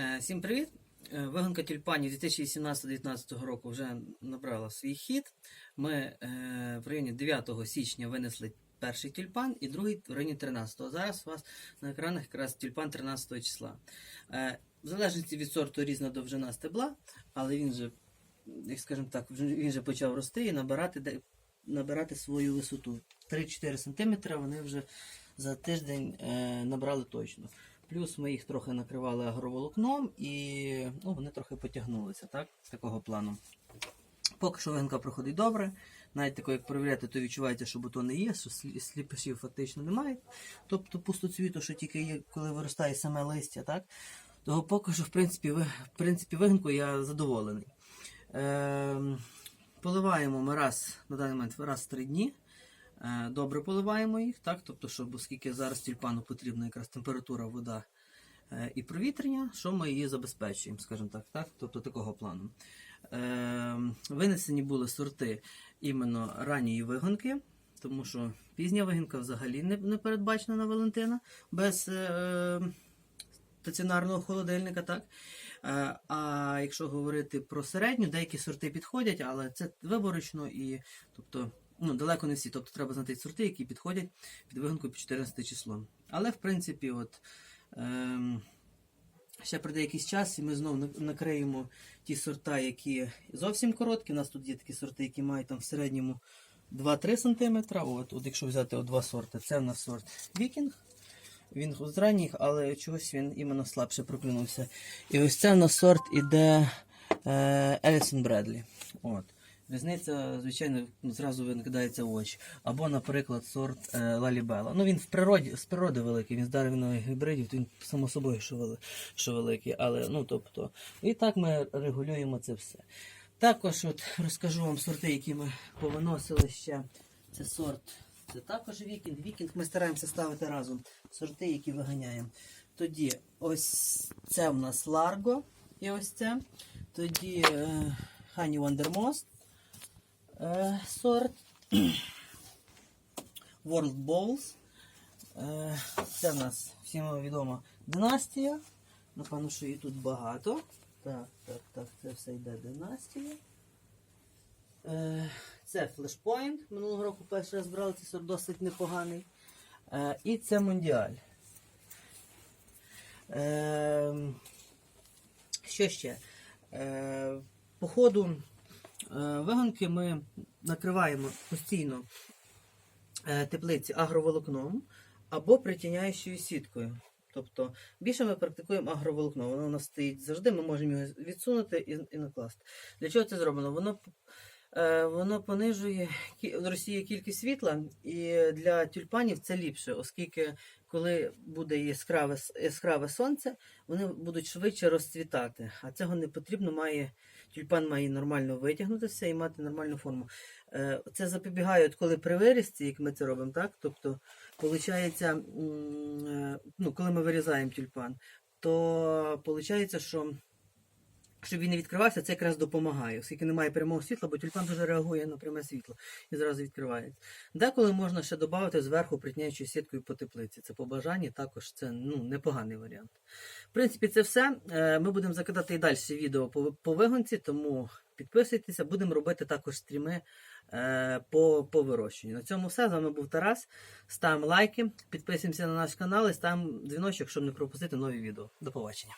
Е, Всім привіт! Е, Вигонка тюльпанів 2018-2019 року вже набрала свій хід. Ми е, в районі 9 січня винесли перший тюльпан і другий в районі 13. Зараз у вас на екранах якраз тюльпан 13 числа. В залежності від сорту різна довжина стебла, але він же, як скажемо так, він вже почав рости і набирати, набирати свою висоту. 3-4 см вони вже за тиждень набрали точно. Плюс ми їх трохи накривали агроволокном і ну, вони трохи потягнулися, так? З такого плану. Поки що вигонка проходить добре. Навіть тако, як перевіряти, то відчувається, що бутони є, що слі- сліпишів фактично немає. Тобто пустоцвіту, що тільки є, коли виростає саме листя, так? Того поки що, в принципі, ви- в принципі вигонку я задоволений. Ем, поливаємо ми раз на даний момент раз в три дні. Е, Добре поливаємо їх, так? Тобто, щоб, оскільки зараз тюльпану потрібна якраз температура, вода е, і провітрення, що ми її забезпечуємо, скажімо так, так? тобто такого плану. Е, винесені були сорти іменно ранньої вигонки, тому що пізня вигонка взагалі не, передбачена на Валентина без стаціонарного холодильника, так? А якщо говорити про середню, деякі сорти підходять, але це виборочно і тобто, ну, далеко не всі. Тобто треба знайти сорти, які підходять під вигонку під 14 число. Але в принципі, от. Ем, Ще пройде якийсь час, і ми знову накриємо ті сорта, які зовсім короткі. У нас тут є такі сорти, які мають там в середньому 2-3 см. От, от якщо взяти от два сорти, це в нас сорт Вікінг. Він з ранніх, але чогось він іменно слабше проклюнувся. І ось це в нас сорт іде е, Елісон Бредлі. От. Різниця, звичайно, зразу викидається в очі. Або, наприклад, сорт е, Лалібела. Ну він в природі, з природи великий, він з дерев'яних гібридів, то він само собою, що, вели, що великий. Але, ну, тобто, і так ми регулюємо це все. Також от розкажу вам сорти, які ми повиносили ще. Це сорт, це також вікінг. Вікінг ми стараємося ставити разом сорти, які виганяємо. Тоді ось це в нас Ларго і ось це. Тоді е, Хані Вандермост е, сорт. World Bowls. Е, це в нас всім відома династія. Напевно, що її тут багато. Так, так, так, це все йде династія. Е, це Flashpoint. Минулого року перший раз брали цей сорт досить непоганий. І це Мондіаль. Що ще? Е, по е, вигонки ми накриваємо постійно е, теплиці агроволокном або притіняючою сіткою. Тобто більше ми практикуємо агроволокно. Воно у нас стоїть завжди, ми можемо його відсунути і, накласти. Для чого це зроблено? Воно, воно понижує розсіє кількість світла, і для тюльпанів це ліпше, оскільки коли буде яскраве, яскраве сонце, вони будуть швидше розцвітати. А цього не потрібно, має, тюльпан має нормально витягнутися і мати нормальну форму. Е, Це запобігає, коли при вирізці, як ми це робимо, так? Тобто, виходить, ну, коли ми вирізаємо тюльпан, то виходить, що щоб він не відкривався, це якраз допомагає, оскільки немає прямого світла, бо тюльпан дуже реагує на пряме світло і зразу відкривається. Деколи можна ще додати зверху притняючою сіткою по теплиці. Це по бажанні, також це ну, непоганий варіант. В принципі, це все. Е, Ми будемо закидати і далі відео по, вигонці, тому підписуйтеся, будемо робити також стріми е, по, по вирощенню. На цьому все. З вами був Тарас. Ставимо лайки, підписуємося на наш канал і ставимо дзвіночок, щоб не пропустити нові відео. До побачення.